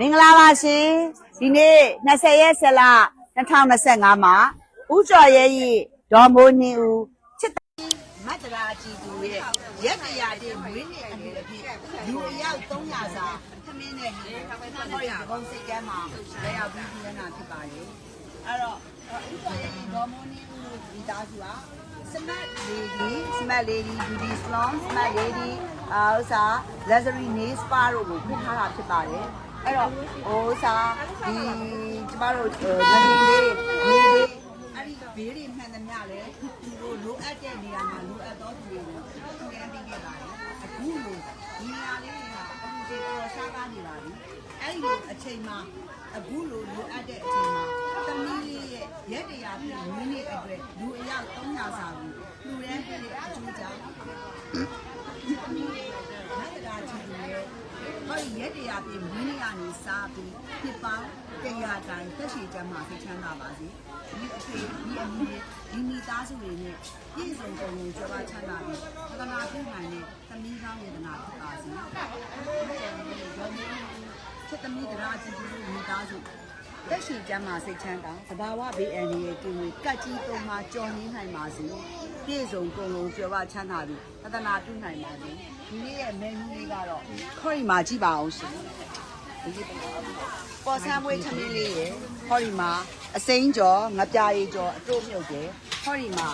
မင်္ဂလာပါရှင်ဒီနေ့20ရက်ဆက်လ2025မှာဥကျော်ရဲ့ဤဒေါ်မိုးနှင်းဦးချစ်မတ်တရာကြည်သူရဲ့ရက်တရာတဲ့မွေးနေ့အဖြစ်အဖြစ်လူအယောက်300စာသမင်းနဲ့ဒီဟောရဘုံစိတ်ကမ်းမှာလဲရောက်ပြီးပြနေတာဖြစ်ပါတယ်အဲ့တော့ဥကျော်ရဲ့ဤဒေါ်မိုးနှင်းဦးတို့ဒီသားစုဟာ smart lady smart lady beauty salon smart lady အာဥစား luxury nail spa တို့ကိုဖွင့်ထားတာဖြစ်ပါတယ် အဲ့တော့ဟိုဥစားဒီကျမတို့ငနေလေးနေလေးအဲ့ဒီဘေးတွေမှန်သမျှလဲသူတို့လိုအပ်တဲ့နေရာမှာလိုအပ်သောသူတွေကိုထူထမ်းပေးခဲ့ပါတယ်အခုလိုဒီနေရာလေးတွေကအခုဒီတော့ရှားကားနေပါပြီအဲ့ဒီလိုအချိန်မှာအခုလိုလိုအပ်တဲ့အချိန်မှာသမီးလေးရဲ့ရက်တရာပြည့်မိနစ်အတွက်လူအယောက်300စာကိုလူရန်ပြည့်တဲ့အကျိုးကြောင့်မတ်တာချီရဲ့ ဟောဒီရက်တရာပြည့်မိနစ်ကနေစားပြီးဖြစ်ပေါင်းတရားတိုင်းသက်ရှိကြမှာဖြစ်ချမ်းသာပါစေဒီအဖေဒီအမေဒီမိသားစုတွေနဲ့ပြည့်စုံကုန်လုံးကြွားချမ်းသာပြီးသဒနာပြုနိုင်တဲ့သမီးကောင်းယေတနာဖြစ်ပါစေချက်သမီးတရားကြည့်ပြီးမိသားစု တက်ရှိကျမ်းမာစိတ်ချမ်းသာသဘာဝဘေးအန္တရာယ်ကင်းဝေးကတ်ကြီးသုံးပါကြော်နေနိုင်ပါစေပြည့်စုံကုန်လုံးကြွယ်ဝချမ်းသာပြီးသဒနာပြုနိုင်ပါစေဒီနေ့ရဲ့ menu လေးကတော့ခေါ်ရီမှာကြည့်ပါအောင်ရှင်ဒီနေ့ပေါ်ဆန်းမွေးချမင်းလေးရယ်ခေါ်ရီမှာအစိမ်းကြော်ငပြားရီကြော်အတို့မြုပ်တယ်ခေါ်ရီမှာ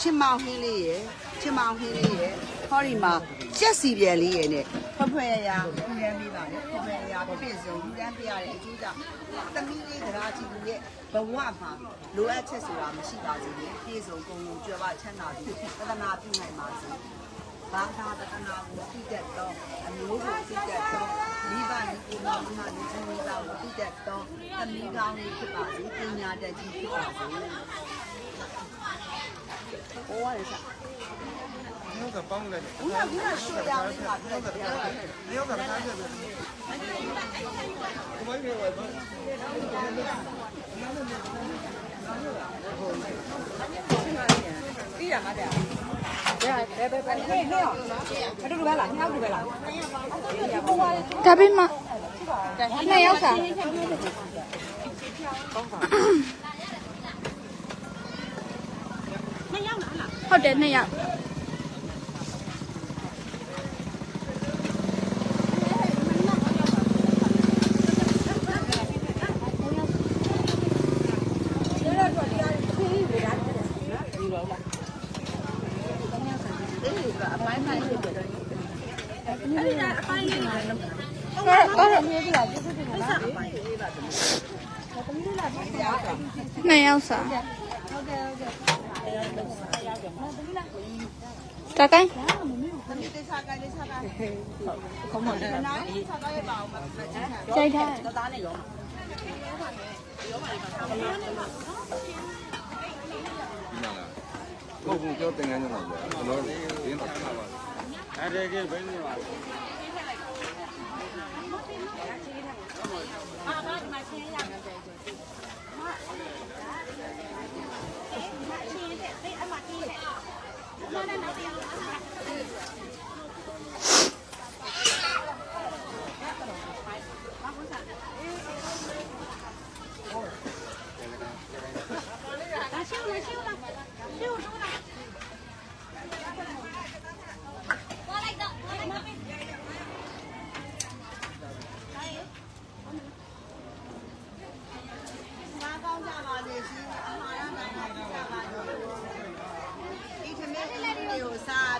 ချင်မောင်ဟင်းလေးရယ်ချင်မောင်ဟင်းလေးရယ်ခေါ်ရီမှာကြက်စီပြန်လေးရယ်နဲ့ ဖွယ်ဖွယ်ရရလူရန်လေးပါလေဖွယ်ဖွယ်ရရပြည့်စုံလူရန်ပြရတဲ့အကျိုးကြောင့်သမီးလေးတရားကြည့်လူရဲ့ဘဝမှာလိုအပ်ချက်ဆိုတာမရှိပါစေနဲ့ပြည့်စုံကုန်လုံးကြွယ်ဝချမ်းသာပြီးသဒနာပြုနိုင်ပါစေဘာသာတက္ကနာကိုသိတတ်သောအမျိုးကိုသိတတ်သောမိဘနဲ့ကိုယ်တော်မှလူချင်းမိသားကိုသိတတ်သောသမီးကောင်းလေးဖြစ်ပါစေပညာတတ်ကြီးဖြစ်ပါစေဟောရစား 牛子绑着的，牛子盘子，牛子盘子，牛子盘子。我一我们。你干嘛的？别别别别，没有，他这个白了，你看这个白了。嘉宾吗？没有噻。好的，那样。 မေးပြလားကျေးဇူးတင်ပါလားနှစ်ယောက်စာတကိုင်းကြိုက်ထားဟုတ်ဘူးကြောတင်ငန်းကျန်တော့ကျွန်တော်ဒီင်းတော့ထားပါအဲ့ဒါကြီးဘယ်နေပါလဲ 吧。哎，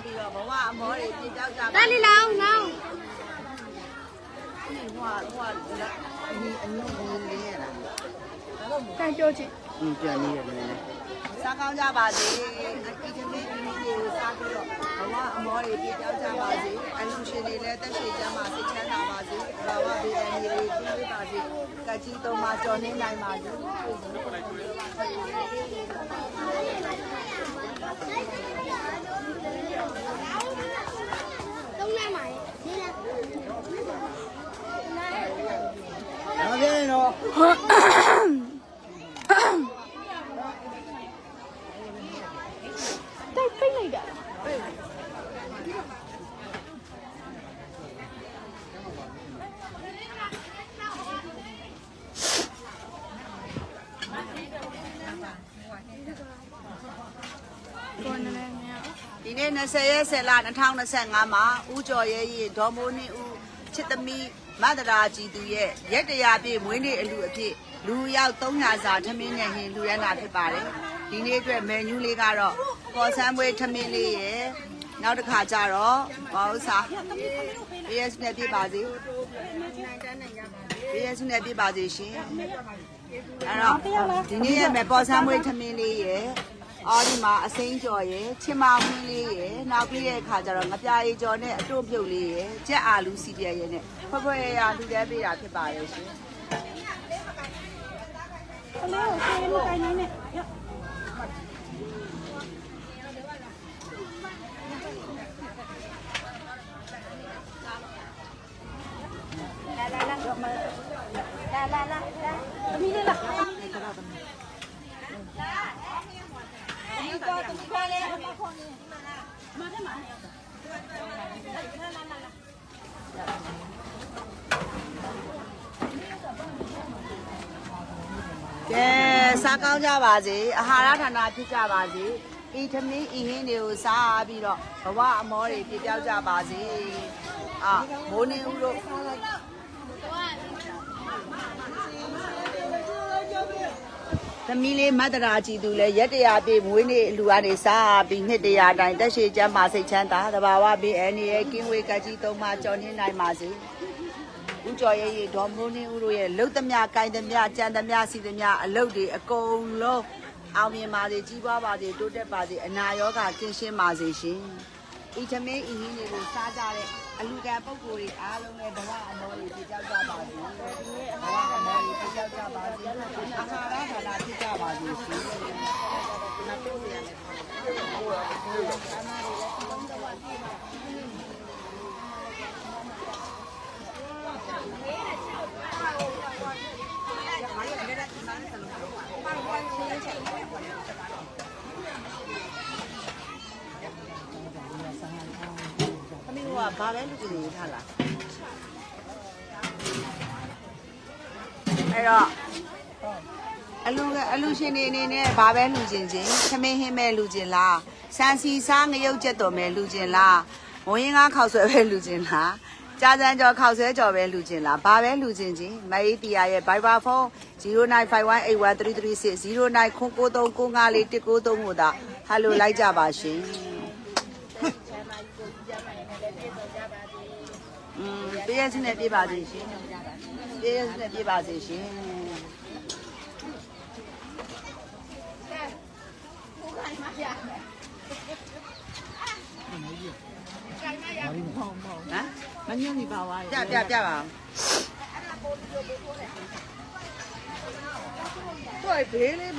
ပြီးတော့ဘဝအမောတွေပြတောက်ကြပါဒါလီလောင်းလောင်းဒီဟိုဟိုဒီအနုဘုံလေးရတာတန်ပြောချင်ဒီပြန်နေရတယ်စားကောင်းကြပါစေဒီသမီးလေးတွေကိုစားပြီးတော့ဘဝအမောတွေပြတောက်ကြပါစေအလူရှင်တွေလည်းတက်ရှိကြမှာစိတ်ချမ်းသာပါစေဘဝဘေးအန္တရာယ်တွေပြည့်ပါစေကကြီးသုံးပါကြော်နေနိုင်ပါစေ 哪边20ရက်10လ2025မှာဦးကျော်ရဲရဲ့ဒေါ်မိုးနှင်းဦးချစ်သမီးမတရာကြည်သူရဲ့ရက်တရာပြည့်မွေးနေ့အလူအဖြစ်လူရောက်300စာထမင်းနဲ့ဟင်းလူရန်တာဖြစ်ပါတယ်ဒီနေ့အတွက်မန်နူးလေးကတော့ပေါ်ဆန်းပွဲထမင်းလေးရဲ့နောက်တစ်ခါကျတော့ဘာဥစား PS နဲ့ပြပါစေ PS နဲ့ပြပါစေရှင်အဲ့တော့ဒီနေ့ရဲ့မယ်ပေါ်ဆန်းပွဲထမင်းလေးရဲ့ အော်ဒီမှာအစိမ်းကြော်ရဲ့ချင်မမင်းလေးရဲ့နောက်ပြီးတဲ့အခါကျတော့ငပြားရီကြော်နဲ့အတို့ပြုတ်လေးရဲ့ကြက်အာလူစီပြဲရဲ့နဲ့ဖွယ်ဖွယ်ရရလူတဲပေးတာဖြစ်ပါတယ်ရှင်ကလေးကိုဆေးမကိုင်းနိုင်နဲ့ရလာလာလာလာသမီးလေးလား ဒီကောဒီကောလေးကဲစားကောင်းကြပါစေအာဟာရဌာနဖြစ်ကြပါစေဤထမင်းဤဟင်းတွေကိုစားပြီးတော့ဘဝအမောတွေပြပြောက်ကြပါစေအာမိုးနေဦးတို့ သမီးလေးမတ်တရာကြည်သူလည်းရက်တရာပြည့်မွေးနေ့အလူကနေစားပြီးနှစ်တရာတိုင်တက်ရှိကျမ်းပါစိတ်ချမ်းသာတဘာဝဘေးအနေရဲ့ကင်းဝေးကကြီးသုံးပါကြော်နှင်းနိုင်ပါစေဦးကျော်ရဲ့ရေဒေါ်မိုးနှင်းဦးတို့ရဲ့လှုပ်သမျှကိုင်သမျှကြံသမျှစီသမျှအလုပ်တွေအကုန်လုံးအောင်မြင်ပါစေကြီးပွားပါစေတိုးတက်ပါစေအနာရောဂါကင်းရှင်းပါစေရှင် ဤသမင်းဤဟင်းတွေကိုစားကြတဲ့အလူကံပုဂ္ဂိုလ်တွေအားလုံးနဲ့ဘဝအမောတွေပြကြောက်ကြပါစေဘဝအမောတွေပြကြောက်ကြပါစေအာဟာရဌာနဖြစ်ကြပါစေရှင်သမီးက ဘာပဲလူကြီးနေထားလားအဲ့တော့အလူကအလူရှင်တွေအနေနဲ့ဘာပဲလူချင်းချင်းသမင်းဟင်းမဲ့လူချင်းလားစံစီစားငရုတ်ချက်တော်မဲ့လူချင်းလားဝင်းငါခောက်ဆွဲပဲလူချင်းလားကြာစံကျော်ခောက်ဆွဲကျော်ပဲလူချင်းလားဘာပဲလူချင်းချင်းမအေးတီယာရဲ့ Viber phone 0951813336 0993954193ကိုသာဟယ်လိုလိုက်ကြပါရှင် อืมပြည့်ရစနဲ့ပြပါစေရှင်ပြည့်ရစနဲ့ပြပါစေရှင်ဟမ်မညနေပါဝါပြပြပြပါတော့ဘေးလေး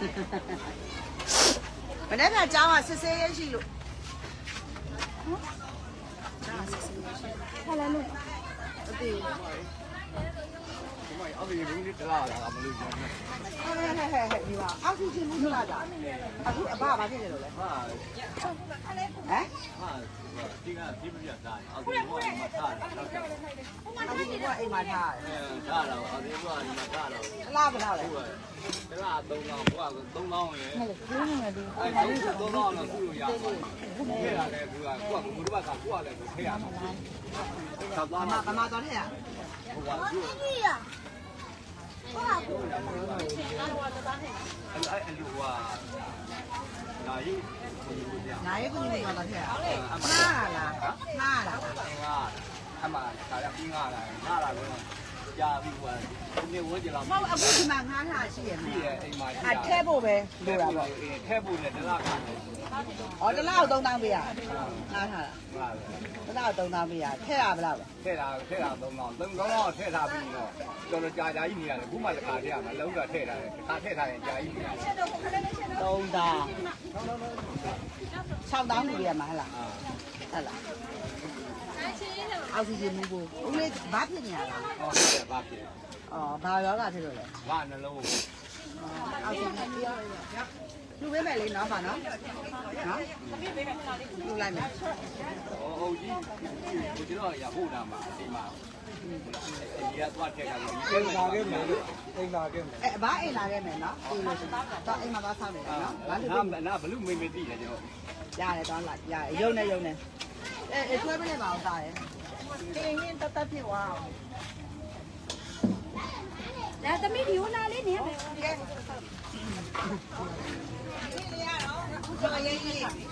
မလုံးပေးတော့နော်လုံးပါဘောဘောမနေ့ကကျောင်းကစစ်ဆေးရရှိလို့ဟာလာလို့အသေးဒီမှာ အောက်ကြီးဘူးလေးတလားလာမလို့ပြောနေဟဲ့ဟဲ့ဟဲ့ဟဲ့ဒီပါအောက်ဆီဂျင်မှုလာတာအခုအဘဘာဖြစ်နေလို့လဲဟာဟမ်ဟာဒီကဒီမပြတာအောက်ကြီးကမထားတာအခုကအိမ်မှာထားတယ်အဲထားတော့အောက်ကြီးကဒီမှာထားတော့အလားဘယ်လောက်လဲဟုတ်ကဲ့ဒါက3000ဘွားက3000ရယ်ဟဲ့လုံးနေတယ်အဲ3000တော့ကုလို့ရပါတယ်ခဲရတယ်သူကကိုကဘုရားကကိုကလည်းခဲရမှာသာဘာသားမှမှာဘာမှတော့ထဲရဟိုကသူ့ဒီရဟုတ်ပါဘူးအဲ့အဲ့အ လူကဒါယူကိုယူကြနိုင်ရဲ့ကိုညီမတော့ထဲရမှားလားမှားလားအမှဒါရပြီးငါလာငါလာတော့ ကြာပြီးဟိုဒီဝဲကြလာမဟုတ်အခုဒီမှာငားထားရှိရမပြီးလားရဲ့အိမ်မှာအထဲဖို့ပဲလိုတာပေါ့ထဲဖို့နဲ့တလားခံတယ်။အော်တစ်လောက်3000တောင်းပေးရ။ငားထားငါလေတာ။တစ်လောက်3000ပေးရ။ထည့်ရဘယ်လောက်လဲထဲတာထဲတာ3000 3000တော့ထဲထားပြီးတော့တော်တော်ကြာကြာကြီးနေရတယ်ခုမှတစ်ခါထဲရမှာလုံးကထဲထားတယ်တစ်ခါထဲထားရင်ကြာကြီးနေရတယ်။3000 6000လူရမှာဟဲ့လားအာ။ဟဲ့လား။ အောက်ဆီဂျင်မူဖို့ဦးလေးဘာဖြစ်နေရလားဟောတယ်ဘာဖြစ်။အော်ဘာရောဂါဖြစ်လို့လဲဘာနှလုံး။အောက်ဆီဂျင်ပြောရရလူပေးမယ်လေနော်ပါနော်နော်လူလိုက်မယ်ဟိုဟုတ်ကြီးကိုကျွန်တော်ရဟုတ်တာမှာဒီမှာဒီကသွားထည့်တာဒီအိမ်လာခဲ့မယ်အိမ်လာခဲ့မယ်အဲဘာအိမ်လာခဲ့မယ်နော်ပြီးလို့ရှိရင်တော့အိမ်မှာသွားဆောက်နေတယ်နော်ဘာလို့နာနာဘလူမေမေတိတယ်ကျွန်တော်ရတယ်တော့လိုက်ရတယ်ရုံနဲ့ရုံနဲ့အဲအဲဆွဲမနေပါအောင်တာရယ် တင်းရင်တတ်တတ်ဖြစ်သွားအောင်လာသမီးဒီဟိုလာလေးနေမယ်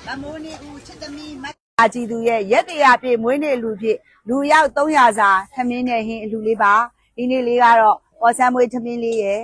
ဗမိုးနေဦးချစ်သမီးမတ်အာကြည်သူရဲ့ရက်တရာပြည့်မွေးနေ့လူဖြစ်လူရောက်300စာထမင်းနဲ့ဟင်းအလူလေးပါဒီနေ့လေးကတော့ပေါ်ဆန်းမွေးထမင်းလေးရဲ့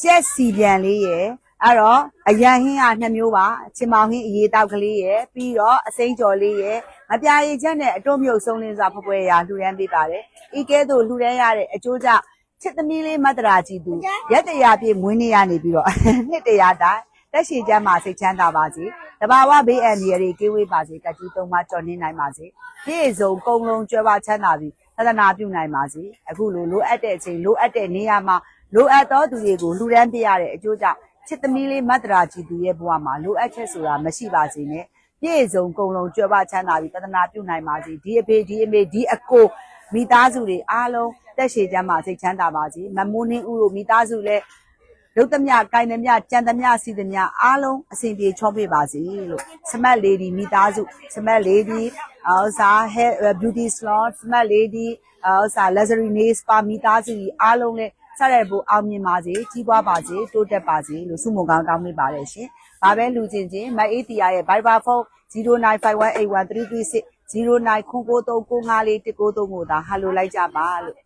ရှက်စီပြန်လေးရဲ့ အဲ့တော့အရန်ဟင်းကနှစ်မျိုးပါချင်မောင်ဟင်းအရေးတောက်ကလေးရဲ့ပြီးတော့အစိမ်းကြော်လေးရဲ့မပြာရည်ချက်နဲ့အတွမြုပ်ဆုံးလင်းစွာဖွယ်ဖွယ်ရာလှူဒန်းပေးပါတယ်ဤကဲသို့လှူဒန်းရတဲ့အကျိုးကြောင့်ချစ်သမီးလေးမတ်တရာကြည်သူရက်တရာပြည့်မွေးနေ့ရနေပြီးတော့နှစ်တရာတိုင်းတက်ရှိချမ်းပါစိတ်ချမ်းသာပါစေတဘာဝဘေးအန္တရာယ်တွေကင်းဝေးပါစေကတိသုံးပါကြော်နေနိုင်ပါစေပြည့်စုံကုံလုံးကျွဲပါချမ်းသာပြီးသဒနာပြုနိုင်ပါစေအခုလိုလိုအပ်တဲ့အချိန်လိုအပ်တဲ့နေရာမှာလိုအပ်သောသူတွေကိုလှူဒန်းပေးရတဲ့အကျိုးကြောင့် ချစ်သမီးလေးမတ်တရာကြည်သူရဲ့ဘဝမှာလိုအပ်ချက်ဆိုတာမရှိပါစေနဲ့ပြည့်စုံကုံလုံးကျွဲပါချမ်းသာပြီးသဒနာပြုနိုင်ပါစေဒီအဖေဒီအမေဒီအကိုမိသားစုတွေအားလုံးတက်ရှိချမ်းပါစိတ်ချမ်းသာပါစေမမိုးနှင်းဦးတို့မိသားစုလည်းလုတ်သမျှကိုင်သမျှကြံသမျှစီသမျှအားလုံးအစဉ်ပြေချောပေးပါစေလို့စမတ်လေးဒီမိသားစုစမတ်လေးဒီအော်စာ hair beauty salon စမတ်လေးဒီအော်စာ luxury nail spa မိသားစုကြီးအားလုံးလည်း ဆက်ရဖို့အောင်မြင်ပါစေကြီးပွားပါစေတိုးတက်ပါစေလို့ဆုမွန်ကောင်းတောင်းပေးပါတယ်ရှင်။ဘာပဲလူချင်းချင်းမအေးတီယာရဲ့ Viber phone 0951813336 0999395193ကိုသာဟယ်လိုလိုက်ကြပါလို့